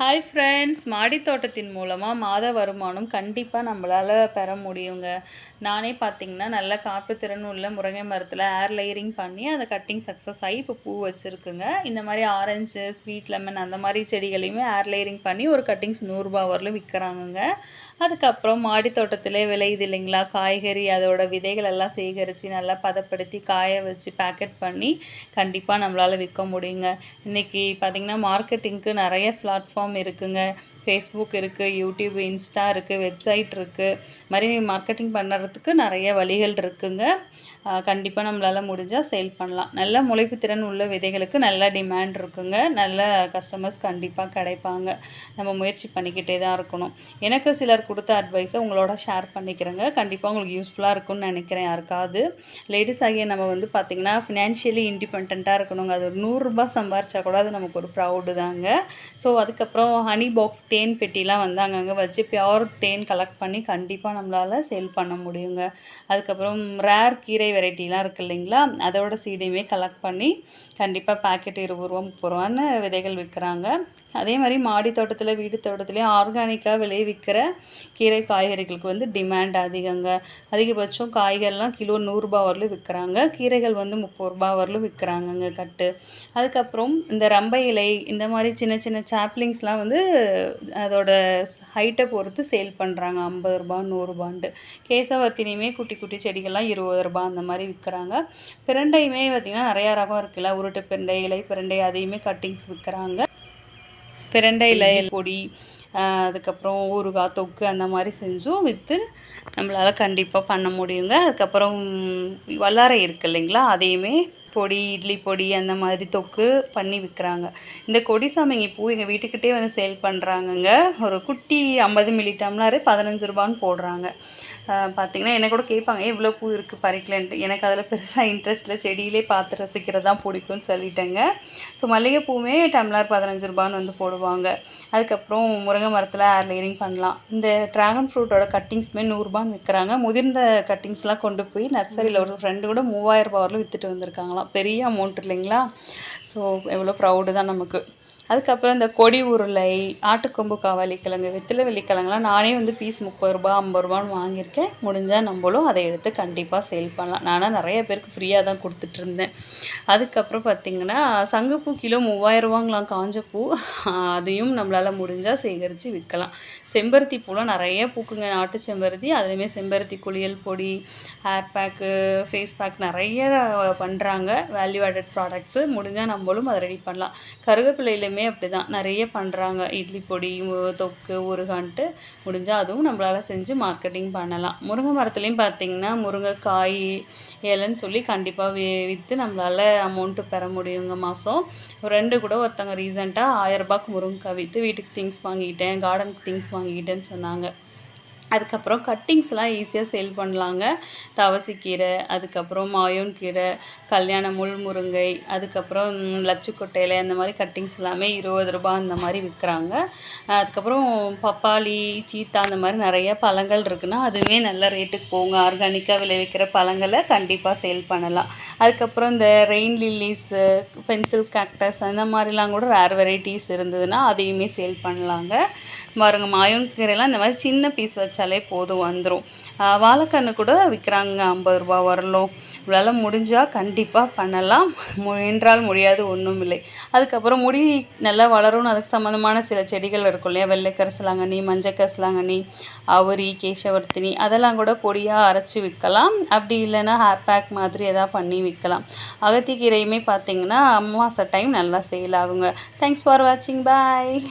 Hi friends மாடி தோட்டத்தின் மூலமாக மாத வருமானம் கண்டிப்பாக நம்மளால் பெற முடியுங்க. நானே பார்த்தீங்கன்னா நல்ல காப்பு திறன் உள்ள முருங்கை மரத்தில் ஏர் லேயரிங் பண்ணி அந்த கட்டிங் சக்ஸஸ் ஆகி இப்போ பூ வச்சுருக்குங்க. இந்த மாதிரி ஆரஞ்சு ஸ்வீட் லெமன் அந்த மாதிரி செடிகளையுமே ஏர் லேயரிங் பண்ணி ஒரு கட்டிங்ஸ் நூறுரூபா வரலும் விற்கிறாங்கங்க அதுக்கப்புறம் மாடி தோட்டத்திலே விளையுது இல்லைங்களா? காய்கறி அதோட விதைகள் எல்லாம் சேகரித்து நல்லா பதப்படுத்தி காய வச்சு பேக்கெட் பண்ணி கண்டிப்பாக நம்மளால் விற்க முடியுங்க. இன்றைக்கி பார்த்திங்கன்னா மார்க்கெட்டிங்க்கு நிறைய பிளாட்ஃபார்ம் இருக்குங்க. ஃபேஸ்புக் இருக்குது யூடியூப் இன்ஸ்டா இருக்குது வெப்சைட் இருக்குது மாதிரி மார்க்கெட்டிங் பண்ணுறதுக்கு நிறைய வழிகள் இருக்குங்க. கண்டிப்பாக நம்மளால் முடிஞ்சால் சேல் பண்ணலாம். நல்ல முளைப்பு திறன் உள்ள விதைகளுக்கு நல்ல டிமாண்ட் இருக்குங்க. நல்ல கஸ்டமர்ஸ் கண்டிப்பாக கிடைப்பாங்க. நம்ம முயற்சி பண்ணிக்கிட்டே தான் இருக்கணும். எனக்கு சிலர் கொடுத்த அட்வைஸை உங்களோட ஷேர் பண்ணிக்கிறேங்க. கண்டிப்பாக உங்களுக்கு யூஸ்ஃபுல்லாக இருக்கும்னு நினைக்கிறேன் யாருக்காவது. லேடிஸ் ஆகிய நம்ம வந்து பார்த்திங்கன்னா ஃபினான்ஷியலி இண்டிபெண்ட்டாக இருக்கணுங்க. அது ஒரு நூறுரூபா சம்பாரிச்சா கூட அது நமக்கு ஒரு ப்ரௌடு தாங்க. ஸோ அதுக்கப்புறம் ஹனி பாக்ஸ் தேன் பெட்டிலாம் வந்து அங்கங்கே வச்சு பியோர் தேன் கலெக்ட் பண்ணி கண்டிப்பாக நம்மளால் சேல் பண்ண முடியுங்க. அதுக்கப்புறம் ரேர் கீரை வெரைட்டிலாம் இருக்குது இல்லைங்களா? அதோட சீடையுமே கலெக்ட் பண்ணி கண்டிப்பாக பேக்கெட் இருபது ரூபா முப்பது ரூபான்னு விதைகள் விற்கிறாங்க. அதே மாதிரி மாடி தோட்டத்தில் வீடு தோட்டத்துலேயும் ஆர்கானிக்காக விளைவிக்கிற கீரை காய்கறிகளுக்கு வந்து டிமாண்ட் அதிகங்க. அதிகபட்சம் காய்கறிலாம் கிலோ நூறுரூபா வரலும் விற்கிறாங்க. கீரைகள் வந்து முப்பது ரூபா வரலும் விற்கிறாங்கங்க கட்டு. அதுக்கப்புறம் இந்த ரம்பை இலை இந்த மாதிரி சின்ன சின்ன சாப்லிங்ஸ்லாம் வந்து அதோட ஹைட்டை பொறுத்து சேல் பண்ணுறாங்க ஐம்பது ரூபா நூறுரூபான்ட்டு கேசவத்திலையுமே குட்டி குட்டி செடிகள்லாம் இருபது ரூபா அந்த மாதிரி விற்கிறாங்க. பிரண்டையுமே பார்த்திங்கன்னா நிறையா ரகம் இருக்குல்ல. உருட்டு பிரண்டை இலை பிரண்டை அதையுமே கட்டிங்ஸ் விற்கிறாங்க. பிரண்டை இலை பொடி அதுக்கப்புறம் ஊறுகாய் தொக்கு அந்த மாதிரி செஞ்சும் விற்று நம்மளால் கண்டிப்பாக பண்ண முடியுங்க. அதுக்கப்புறம் வல்லாரை இருக்குது இல்லைங்களா? அதையுமே பொடி இட்லி பொடி அந்த மாதிரி தொக்கு பண்ணி விற்கிறாங்க இந்த கொடி சாமிங்க பூ எங்கள் வீட்டுக்கிட்டே வந்து சேல் பண்ணுறாங்கங்க ஒரு குட்டி ஐம்பது மில்லி டம்ளரு பதினஞ்சு ரூபான்னு போடுறாங்க. பார்த்திங்கன்னா என்னை கூட கேட்பாங்க இவ்வளோ பூ இருக்குது பறிக்கலன்ட்டு. எனக்கு அதில் பெருசாக இன்ட்ரெஸ்ட்டில் செடியிலே பார்த்து ரசிக்கிறது தான் பிடிக்கும்னு சொல்லிட்டேங்க. ஸோ மல்லிகைப்பூவுமே டம்ளர் பதினஞ்சு ரூபான்னு வந்து போடுவாங்க. அதுக்கப்புறம் முருங்கை மரத்தில் லேயரிங் பண்ணலாம். இந்த ட்ராகன் ஃப்ரூட்டோட கட்டிங்ஸுமே நூறுரூபான்னு விற்கிறாங்க முதிர்ந்த கட்டிங்ஸ்லாம் கொண்டு போய் நர்சரியில் ஒரு ஃப்ரெண்டு கூட மூவாயிரம் ரூபா வரலும் விற்றுட்டு வந்திருக்காங்களாம். பெரிய அமௌண்ட் இல்லைங்களா? ஸோ எவ்வளோ ப்ரௌடு தான் நமக்கு. அதுக்கப்புறம் இந்த கொடி உருளை ஆட்டுக்கொம்பு காவாலி கிழங்கு வெத்தில வெள்ளிக்கிழங்குலாம் நானே வந்து பீஸ் முப்பது ரூபா ஐம்பது ரூபான்னு வாங்கியிருக்கேன். முடிஞ்சால் நம்மளும் அதை எடுத்து கண்டிப்பாக சேல் பண்ணலாம். நானும் நிறைய பேருக்கு ஃப்ரீயாக தான் கொடுத்துட்ருந்தேன் அதுக்கப்புறம் பார்த்திங்கன்னா சங்குப்பூ கிலோ மூவாயிரம் ரூபாங்களாம் காஞ்ச பூ அதையும் நம்மளால் முடிஞ்சால் சேகரித்து விற்கலாம். செம்பருத்தி பூலாம் நிறைய பூக்குங்க. நாட்டு செம்பருத்தி அதுலேயுமே செம்பருத்தி குளியல் பொடி ஹேர் பேக்கு ஃபேஸ் பேக் நிறைய பண்ணுறாங்க வேல்யூ ஆடட் ப்ராடக்ட்ஸு முடிஞ்சால் நம்மளும் அதை ரெடி பண்ணலாம். கருகப்பிள்ளையிலுமே அப்படி தான் நிறைய பண்ணுறாங்க இட்லி பொடி தொக்கு உருகான்ட்டு முடிஞ்சால் அதுவும் நம்மளால் செஞ்சு மார்க்கெட்டிங் பண்ணலாம். முருங்கை மரத்துலேயும் பார்த்திங்கன்னா முருங்கைக்காய் இலைன்னு சொல்லி கண்டிப்பாக விற்று நம்மளால் அமௌண்ட்டு பெற முடியுங்க மாதம் ரெண்டு கூட ஒருத்தவங்க ரீசெண்டாக ஆயரரூபாக்கு முருங்கைக்காய் விற்று வீட்டுக்கு திங்ஸ் வாங்கிக்கிட்டேன் கார்டனுக்கு திங்ஸ் வாங்கிக்கிட்டேன்னு சொன்னாங்க. அதுக்கப்புறம் கட்டிங்ஸ்லாம் ஈஸியாக சேல் பண்ணலாங்க. தவசிக்கீரை அதுக்கப்புறம் மாயோன் கீரை கல்யாண முள் முருங்கை அதுக்கப்புறம் லட்சுக்கொட்டையில் அந்த மாதிரி கட்டிங்ஸ் எல்லாமே இருபது ரூபா அந்த மாதிரி விற்கிறாங்க அதுக்கப்புறம் பப்பாளி சீத்தா அந்த மாதிரி நிறைய பழங்கள் இருக்குன்னா அதுவுமே நல்ல ரேட்டுக்கு போங்க. ஆர்கானிக்காக விளைவிக்கிற பழங்களை கண்டிப்பாக சேல் பண்ணலாம். அதுக்கப்புறம் இந்த ரெயின் லில்லிஸு பென்சில் கேக்டஸ் அந்த மாதிரிலாம் கூட ரேர் வெரைட்டிஸ் இருந்ததுன்னா அதையுமே சேல் பண்ணலாங்க. பாருங்கள் மாயோன் கீரைலாம் இந்த மாதிரி சின்ன பீஸ் வச்சு வச்சாலே போதும் வந்துடும் வாழைக்கன்று கூட விற்கிறாங்க ஐம்பது ரூபா வரலும். இவ்வளோ முடிஞ்சால் கண்டிப்பாக பண்ணலாம். முயன்றால் முடியாது ஒன்றும் இல்லை. அதுக்கப்புறம் முடி நல்லா வளரும்னு அதுக்கு சம்மந்தமான சில செடிகள் இருக்கும் இல்லையா? வெள்ளை கரிசலாங்கண்ணி மஞ்சள் கரிசலாங்கண்ணி அவரி கேசவர்த்தினி அதெல்லாம் கூட பொடியாக அரைச்சி விற்கலாம். அப்படி இல்லைன்னா ஹேர் பேக் மாதிரி எதாவது பண்ணி விற்கலாம். அகத்திக்கீரையுமே பார்த்தீங்கன்னா அமாவாசை டைம் நல்லா சேல் ஆகுங்க. தேங்க்ஸ் ஃபார் வாட்சிங் பாய்